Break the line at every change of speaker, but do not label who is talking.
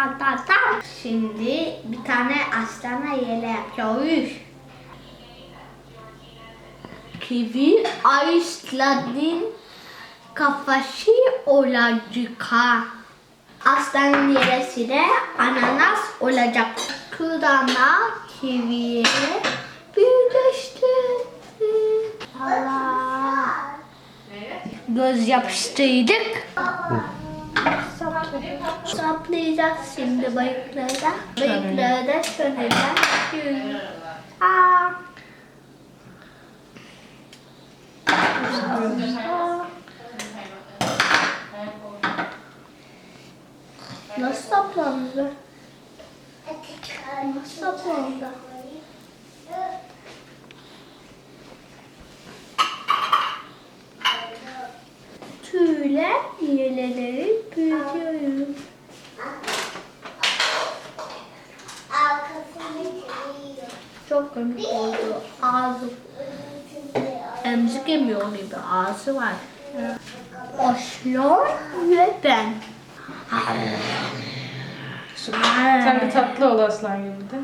tam tam tam. Şimdi bir tane aslana yele yapıyoruz. Kivi Ayslan'ın kafası olacak. ha. Aslanın yeresi de ananas olacak. Kudana kiviye birleşti. Allah. Göz yapıştırdık. Hı. Saplayacağız şimdi bayıklara. Bayıklara da şöyle yapıyoruz. Aa. Nasıl saplandı? Nasıl saplandı? Tüyle iğneleri Çok komik oldu. Ağzı emzik emiyor gibi ağzı var. Oslo ve ben.
Sen bir tatlı ol aslan gibi de.